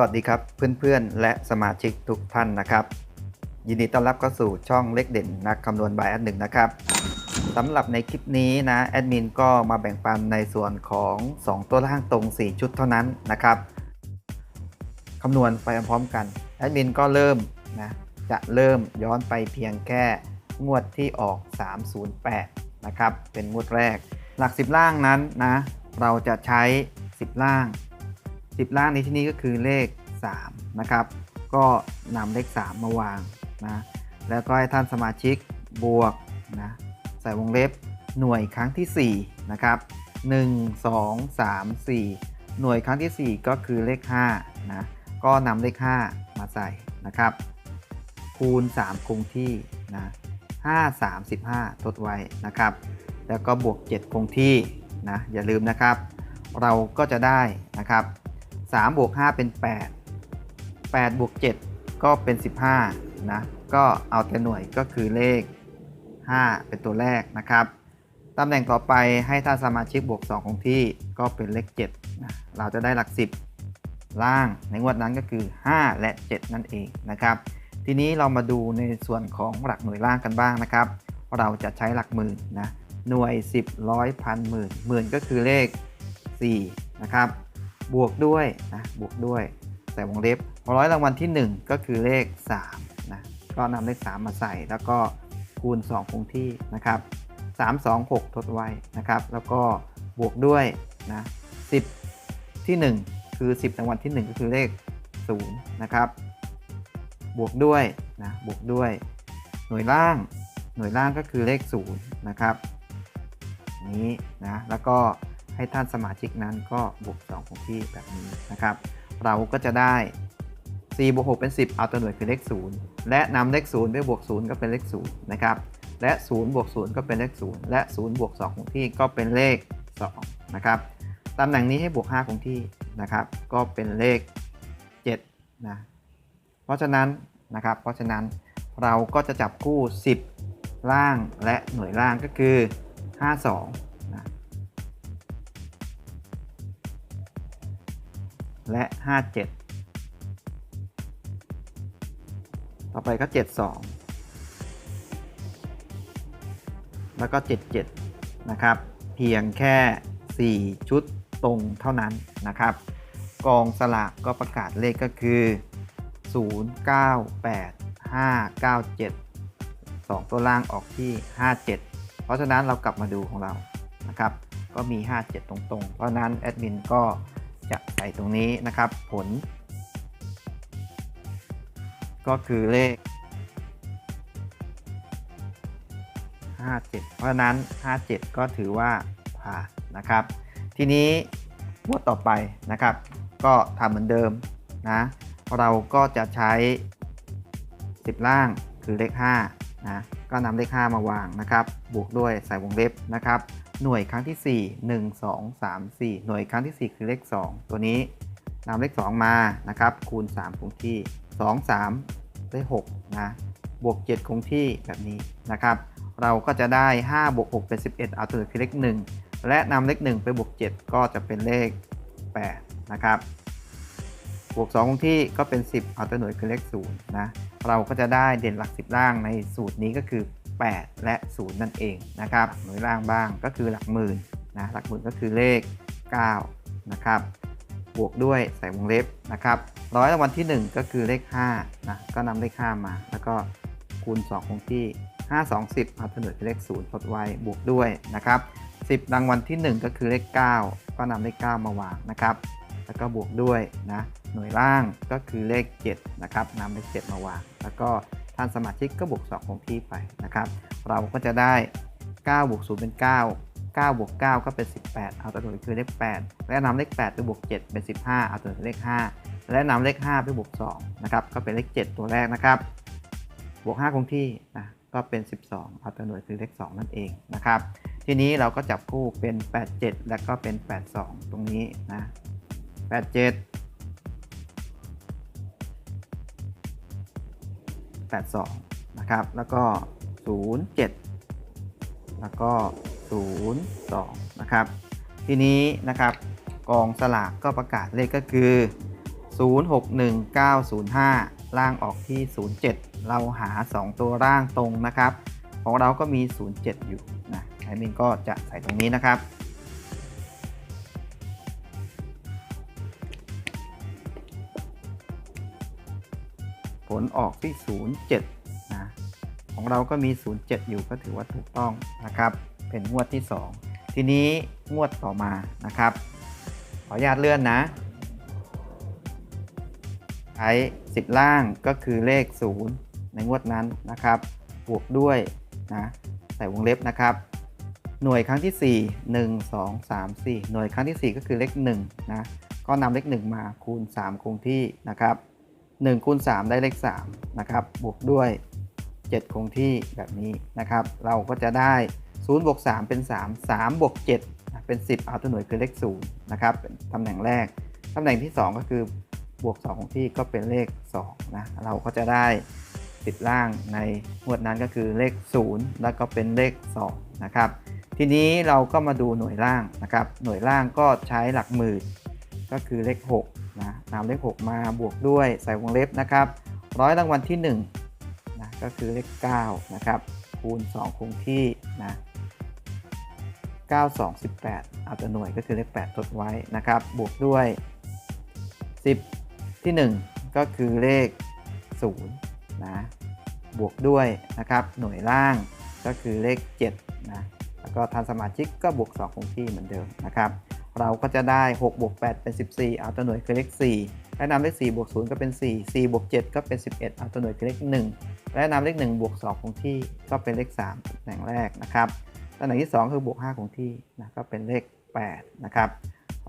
วัสดีครับเพื่อนๆ และสมาชิกทุกท่านนะครับ ยินดีต้อนรับเข้าสู่ช่องเล็กเด่นนักคำนวณบายแอดหนึ่งนะครับสำหรับในคลิปนี้นะแอดมินก็มาแบ่งปันในส่วนของ 2 ตัวล่างตรง 4 ชุดเท่านั้นนะครับคำนวณไปพร้อมกันแอดมินก็เริ่มนะจะเริ่มย้อนไปเพียงแค่งวดที่ออก 308 นะครับ เป็นงวดแรก หลัก 10 ล่างนั้นนะเราจะใช้ 10 ล่าง 10 ล่างในที่นี้ก็คือเลข 3 นะครับ ก็นำเลข 3 มาวางนะแล้วก็ให้ท่านสมาชิกบวกนะใส่วงเล็บหน่วยครั้งที่ 4 นะครับ 1 2 3 4 หน่วยครั้งที่ 4 ก็คือเลข5นะก็นำเลข 5 มาใส่นะครับ คูณ 3 คงที่นะ5 35ทดไว้นะครับ แล้วก็บวก 7 คงที่นะอย่าลืมนะครับ เราก็จะได้นะครับ 3บวก5เป็น 8 8บวก7ก็เป็น 15 นะ ก็เอาแต่หน่วยก็คือเลข 5 เป็นตัวแรกนะครับ ตำแหน่งต่อไปให้ท่านสมาชิกบวก 2 ของที่ก็เป็นเลข7นะเราจะได้หลัก 10 ล่างในงวดนั้นก็คือ 5 และ 7 นั่นเองนะครับ ทีนี้เรามาดูในส่วนของหลักหน่วยล่างกันบ้างนะครับ เราจะใช้หลักหมื่นนะ หน่วย 10 ร้อยพันหมื่นหมื่นก็คือเลข 4 นะครับ บวกด้วยนะบวกด้วยใส่วงเล็บร้อยรางวัลที่ 1 ก็คือเลข3นะก็นำเลข 3 มาใส่แล้วก็คูณ 2 คงที่นะครับ 3 2 6 ทดไว้นะครับ แล้วก็บวกด้วยนะ10 ที่ 1 คือ 10รางวัลที่ 1 ก็คือเลข0นะครับ บวกด้วยนะบวกด้วย หน่วยล่าง หน่วยล่างก็คือเลข0นะครับนี้นะแล้วก็ ให้ท่านสมาชิกนั้นก็บวก2ของที่แบบนี้นะครับ เราก็จะได้4บวก6เป็น 10 เอาตัวหน่วยคือเลข 0 และนำเลข 0 ไปบวก 0 ก็เป็นเลข 0 นะครับ และ 0 บวก 0 ก็เป็นเลข 0 และ 0 บวก2ของที่ก็เป็นเลข 2 นะครับ ตำแหน่งนี้ให้บวก5ของที่นะครับ ก็เป็นเลข 7 นะ เพราะฉะนั้นนะครับ เพราะฉะนั้นเราก็จะจับคู่ 10 ล่างและหน่วยล่างก็คือ 52 และ 57 ต่อไปก็ 72 แล้วก็ 77 นะครับ เพียงแค่ 4 ชุดตรงเท่านั้นนะครับ กองสลากก็ประกาศเลขก็คือ 098597 2 ตัวล่างออกที่ 57 เพราะฉะนั้นเรากลับมาดูของเรานะครับ ก็มี 57 ตรงๆ เพราะฉะนั้นแอดมินก็ จะใส่ตรงนี้นะครับ ผล ก็คือเลข 57 เพราะฉะนั้น 57 ก็ถือว่าผ่านนะครับ ทีนี้งวดต่อไปนะครับ ก็ทำเหมือนเดิมนะ เราก็จะใช้ 10 ล่างคือเลข5นะก็นำเลข 5 มาวางนะครับ บวกด้วยใส่วงเล็บนะครับ หน่วยครั้งที่ 4 1 2 3 4 หน่วยครั้งที่ 4 คือเลข 2 ตัวนี้นำเลข 2 มานะครับ คูณ 3 คงที่ 2 3 ได้ 6 นะ บวก 7 คงที่แบบนี้นะครับ เราก็จะได้ 5 บวก 6 เป็น 11 เอาตัวคือเลข 1 และนำเลข 1 ไปบวก 7 ก็จะเป็นเลข 8 นะครับ บวก 2 คงที่ก็เป็น 10 เอาตัวหน่วยคือเลข 0 นะ เราก็จะได้เด่นหลัก 10 ล่างในสูตรนี้ก็คือ 8 และ 0 นั่นเองนะครับหน่วยล่างบ้างก็คือหลักหมื่นนะหลักหมื่นก็คือเลข 9 นะครับ บวกด้วยใส่วงเล็บนะครับร้อยรางวัลที่ 1 ก็คือเลข5นะก็นำเลข 5 มา แล้วก็คูณ 2 คงที่ 5 2 10เอาตัวหน่วยคือเลข0ทดไว้บวกด้วยนะครับ10รางวัลที่ 1 ก็คือเลข 9 ก็นำเลข 9 มาวางนะครับ แล้วก็บวกด้วยนะหน่วยล่างก็คือเลข7นะครับนำเลข 7 มาวาง แล้วก็านสมาชิกก็บวก2คงที่ไปนะครับ เราก็จะได้ 9 บวก 0 เป็น 9 9 บวก 9 ก็เป็น 18 เอาตัวหน่วยคือเลข 8 และนำเลข 8 ไปบวก 7 เป็น 15 เอาตัวหน่วยเลข 5 และนำเลข 5 ไปบวก 2 นะครับ ก็เป็นเลข 7 ตัวแรกนะครับ บวก 5 คงที่นะ ก็เป็น 12 เอาตัวหน่วยคือเลข 2 นั่นเองนะครับ ทีนี้เราก็จับคู่เป็น 87 และก็เป็น 82 ตรงนี้นะ 87 82นะครับ แล้วก็ 07 แล้วก็ 02 นะครับ ทีนี้นะครับกองสลากก็ประกาศเลขก็คือ 061905 ล่างออกที่ 07 เราหา 2 ตัวร่างตรงนะครับ ของเราก็มี 07 อยู่นะไอมินก็จะใส่ตรงนี้นะครับ ผลออกที่ 07นะของเราก็มี 07 อยู่ก็ถือว่าถูกต้องนะครับ เป็นงวดที่ 2 ทีนี้งวดต่อมานะครับ ขออนุญาตเลื่อนนะใช้10 ล่างก็คือเลข 0 ในงวดนั้นนะครับ บวกด้วยนะใส่วงเล็บนะครับ หน่วยครั้งที่ 4 1 2 3 4 หน่วยครั้งที่ 4 ก็คือเลข1นะก็นำเลข 1 มาคูณ 3 คงที่นะครับ 1คูณ3ได้เลข3นะครับบวกด้วย 7 คงที่แบบนี้นะครับ เราก็จะได้ 0 บวก 3 เป็น 3 3 บวก 7 เป็น 10 เอาตัวหน่วยคือเลข0นะครับเป็นตำแหน่งแรก ตำแหน่งที่ 2 ก็คือบวก2ของที่ก็เป็นเลข2นะเราก็จะได้ติดล่างในงวดนั้นก็คือเลข 0 แล้วก็เป็นเลข2นะครับทีนี้เราก็มาดูหน่วยล่างนะครับหน่วยล่างก็ใช้หลักหมื่นก็คือเลข 6 นะนำเลข 6 มาบวกด้วยใส่วงเล็บนะครับร้อยรางวัลที่1นะก็คือเลข9นะครับคูณ 2 คงที่นะ9 2 18 เอาตัวหน่วยก็คือเลข 8 ทดไว้นะครับ บวกด้วย 10 ที่ 1 ก็คือเลข0นะบวกด้วยนะครับหน่วยล่างก็คือเลข7นะแล้วก็ทานสมาชิกก็บวก 2 คงที่เหมือนเดิมนะครับ เราก็จะได้6บวก8เป็น 14 เอาตัวหน่วยคือเลข 4 และนำเลข4บวก0ก็เป็น 4 4บวก7ก็เป็น 11 เอาตัวหน่วยคือเลข 1 และนำเลข1บวก2คงที่ก็เป็นเลข3ตำแหน่งแรกนะครับตำแหน่งที่ 2 คือบวก5คงที่นะก็เป็นเลข8นะครับ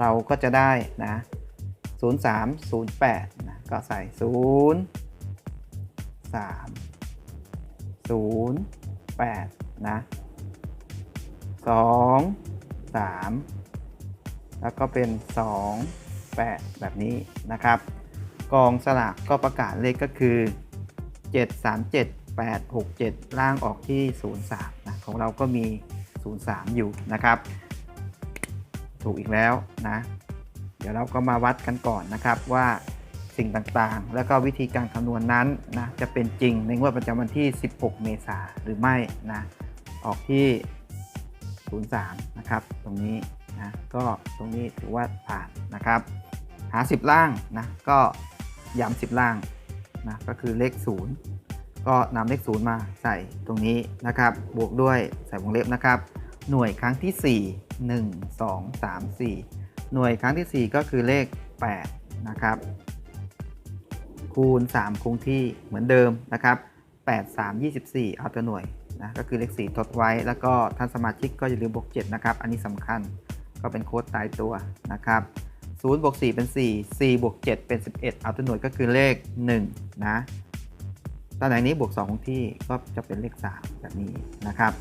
เราก็จะได้นะ0 3 0 8นะก็ใส่ 0 3 0 8นะสองสาม แล้วก็เป็นสองแปดแบบนี้นะครับ กองสลากก็ประกาศเลขก็คือ 7 3 7 8 6 7 ล่างออกที่ 0 3นะของเราก็มี 0 3 อยู่นะครับ ถูกอีกแล้วนะ เดี๋ยวเราก็มาวัดกันก่อนนะครับว่าสิ่งต่างๆ แล้วก็วิธีการคำนวณนั้นนะจะเป็นจริงในงวดประจำวันที่ 16 เมษายนหรือไม่นะออกที่ 03 นะครับ ตรงนี้ นะก็ตรงนี้ถือว่าผ่านนะครับ หา 10 ล่างนะก็ย้ำ10 ล่างนะก็คือเลข 0 ก็นำเลข 0 มาใส่ตรงนี้นะครับ บวกด้วยใส่วงเล็บนะครับ หน่วยครั้งที่ 4 1 2 3 4 หน่วยครั้งที่ 4 ก็คือเลข 8 นะครับ คูณ 3 คงที่เหมือนเดิมนะครับ 8 3 24 เอาตัวหน่วยนะก็คือเลข 4 ทดไว้ แล้วก็ท่านสมาชิกก็อย่าลืมบวก 7 นะครับ อันนี้สำคัญ ก็เป็นโค้ดตายตัวนะครับ0บวก4เป็น 4 4บวก7เป็น 11 เอาตัวหน่วยก็คือเลข 1 นะตำแหน่งนี้บวก2คงที่ก็จะเป็นเลข 3 แบบนี้นะครับ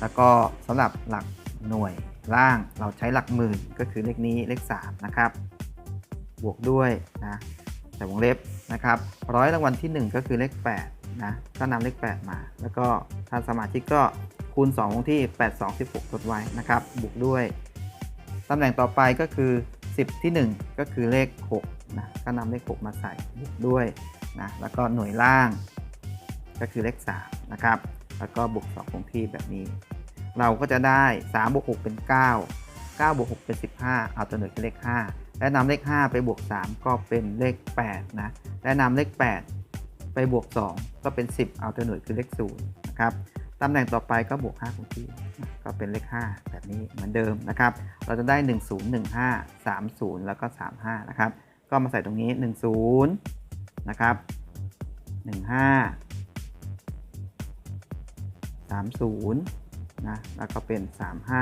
แล้วก็สำหรับหลักหน่วยล่างเราใช้หลักหมื่นก็คือเลขนี้เลข 3 นะครับ บวกด้วยนะใส่วงเล็บนะครับร้อยรางวัลที่ 1 ก็คือเลข8นะก็นำเลข 8 มา แล้วก็ท่านสมาชิกก็คูณ2คงที่ 8 2 16ทดไว้นะครับบวกด้วย ตำแหน่งต่อไปก็คือ 10 ที่ 1 ก็คือเลข6นะก็นำเลข 6 มาใส่บวกด้วยนะแล้วก็หน่วยล่างก็คือเลข3นะครับแล้วก็บวก2คงที่แบบนี้ เราก็จะได้3บวก6เป็น 9 9บวก6เป็น 15 เอาตัวหน่วยคือเลข 5 และนำเลข 5 ไปบวก 3 ก็เป็นเลข8นะและนำเลข 8 ไปบวก 2 ก็เป็น 10 เอาตัวหน่วยคือเลข0นะครับตำแหน่งต่อไปก็บวก5คงที่ ก็เป็นเลข 5 แบบนี้เหมือนเดิมนะครับ เราจะได้ 1 0 1 5 3 0 แล้วก็ 35 นะครับ ก็มาใส่ตรงนี้ 1 0 นะครับ 1 5 30 นะ แล้วก็เป็น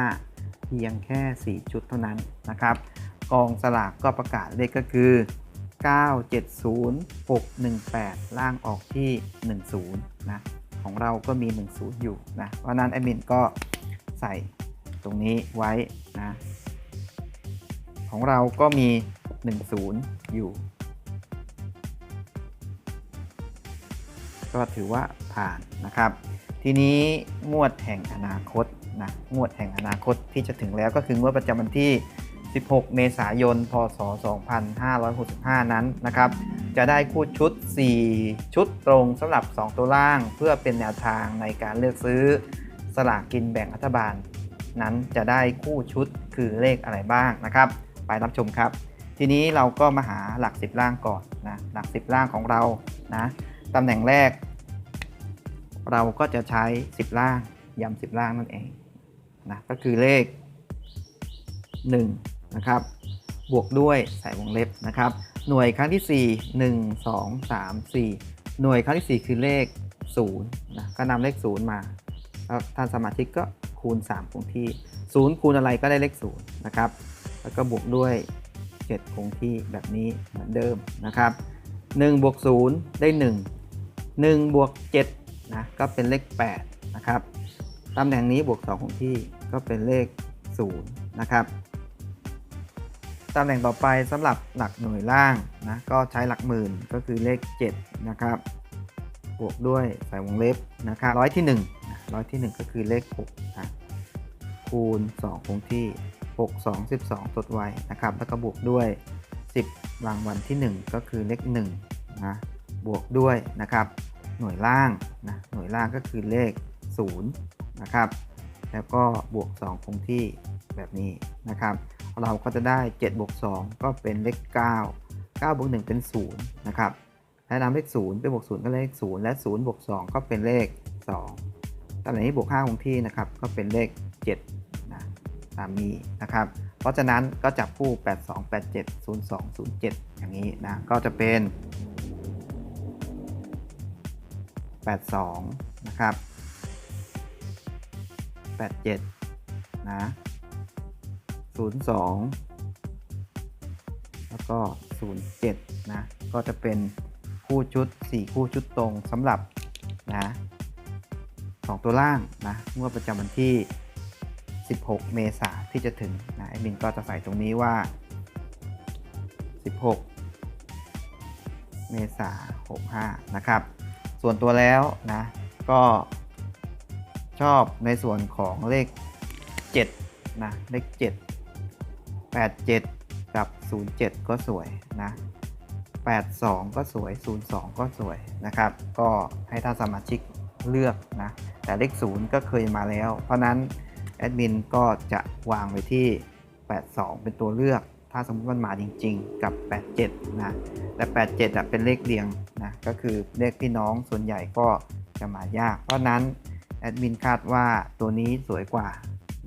35 เพียงแค่ 4 ชุดเท่านั้นนะครับ กองสลากก็ประกาศเลขก็คือ 970618 ล่างออกที่ 10 นะของเราก็มี 10 อยู่นะ เพราะนั้นแอดมินก็ ใส่ตรงนี้ไว้นะ ของเราก็มี 10 อยู่ ก็ถือว่าผ่านนะครับ ทีนี้งวดแห่งอนาคตนะงวดแห่งอนาคตที่จะถึงแล้วก็คืองวดประจำวันที่ 16 เมษายน พศ 2565 นั้นนะครับ จะได้คู่ชุด 4 ชุดตรงสำหรับ 2 ตัวล่าง เพื่อเป็นแนวทางในการเลือกซื้อ สลากกินแบ่งรัฐบาล นั้นจะได้คู่ชุดคือเลขอะไรบ้างนะครับ ไปรับชมครับ ทีนี้เราก็มาหาหลัก 10 ล่างก่อนนะหลัก 10 ล่างของเรานะตำแหน่งแรก เราก็จะใช้ 10 ล่างย้ำ10 ล่างนั่นเองนะก็คือเลข 1 นะครับ บวกด้วยใส่วงเล็บนะครับ หน่วยครั้งที่ 4 1 2 3 4 หน่วยครั้งที่ 4 คือเลข0นะก็นำเลข 0 มา แล้วท่านสมาชิกก็คูณ 3 คงที่ 0 คูณอะไรก็ได้เลข0นะครับ แล้วก็บวกด้วย 7 คงที่แบบนี้เหมือนเดิมนะครับ1บวก0ได้ 1 1บวก7นะก็เป็นเลข8นะครับตำแหน่งนี้บวก 2 คงที่ก็เป็นเลข0นะครับตำแหน่งต่อไปสำหรับหลักหน่วยล่างนะก็ใช้หลักหมื่นก็คือเลข 7 นะครับ บวกด้วยใส่วงเล็บนะครับร้อยที่1นะ ร้อยที่ 1 ก็คือเลข6นะคูณ 2 คงที่ 6 2 12ทดไว้นะครับ แล้วก็บวกด้วย 10 รางวัลที่ 1 ก็คือเลข1นะบวกด้วยนะครับ หน่วยล่างนะหน่วยล่างก็คือเลข0นะครับแล้วก็บวก 2 คงที่แบบนี้นะครับ เราก็จะได้ 7 บวก 2 ก็เป็นเลข 9 9 บวก 1 เป็น 0 นะครับ และนำเลข 0 ไปบวก 0 ก็เลข 0 และ 0 บวก 2 ก็เป็นเลข 2 ตำแหน่งนี้บวก5คงที่นะครับ ก็เป็นเลข7นะตามนี้นะครับ เพราะฉะนั้นก็จับคู่ 82 87 02 07 อย่างนี้นะ ก็จะเป็น 82 นะครับ 87 นะ 02 แล้วก็ 07 นะ ก็จะเป็นคู่ชุด 4 คู่ชุดตรงสำหรับนะ สองตัวล่างนะงวดประจำวันที่ 16 เมษาที่จะถึงนะไอ้บินก็จะใส่ตรงนี้ว่า 16 เมษา65 นะครับ ส่วนตัวแล้วนะก็ชอบในส่วนของเลข 7 นะ เลข 7 87 กับ 07 ก็สวยนะ82 ก็สวย 02 ก็สวยนะครับ ก็ให้ท่านสมาชิก เลือกนะแต่เลข 0 ก็เคยมาแล้ว เพราะนั้นแอดมินก็จะวางไว้ที่ 82 เป็นตัวเลือก ถ้าสมมติมันมาจริง ๆ กับ 87 นะ แต่ 87อะเป็นเลขเรียงนะ ก็คือเลขพี่น้องส่วนใหญ่ก็จะมายาก เพราะนั้นแอดมินคาดว่าตัวนี้สวยกว่า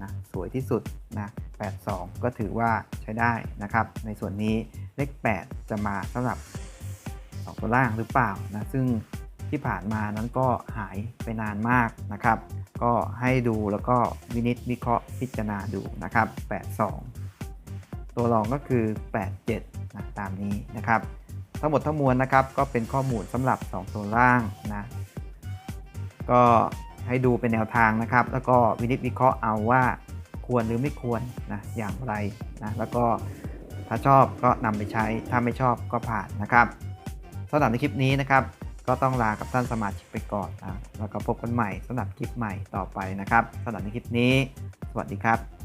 นะสวยที่สุดนะ 82 ก็ถือว่าใช้ได้นะครับ ในส่วนนี้เลข 8 จะมาสำหรับ2ตัวล่างหรือเปล่านะ ซึ่ง ที่ผ่านมานั้นก็หายไปนานมากนะครับ ก็ให้ดูแล้วก็วินิจวิเคราะห์พิจารณาดูนะครับ 82 ตัวรองก็คือ 87นะตามนี้นะครับ ทั้งหมดทั้งมวลนะครับ ก็เป็นข้อมูลสำหรับ 2 ตัวล่างนะก็ให้ดูเป็นแนวทางนะครับ แล้วก็วินิจวิเคราะห์เอาว่าควรหรือไม่ควรนะอย่างไรนะแล้วก็ถ้าชอบก็นำไปใช้ถ้าไม่ชอบก็ผ่านนะครับสำหรับในคลิปนี้นะครับ ก็ต้องลากับท่านสมาชิกไปก่อนนะแล้วก็พบกันใหม่สำหรับคลิปใหม่ต่อไปนะครับสำหรับในคลิปนี้ สวัสดีครับ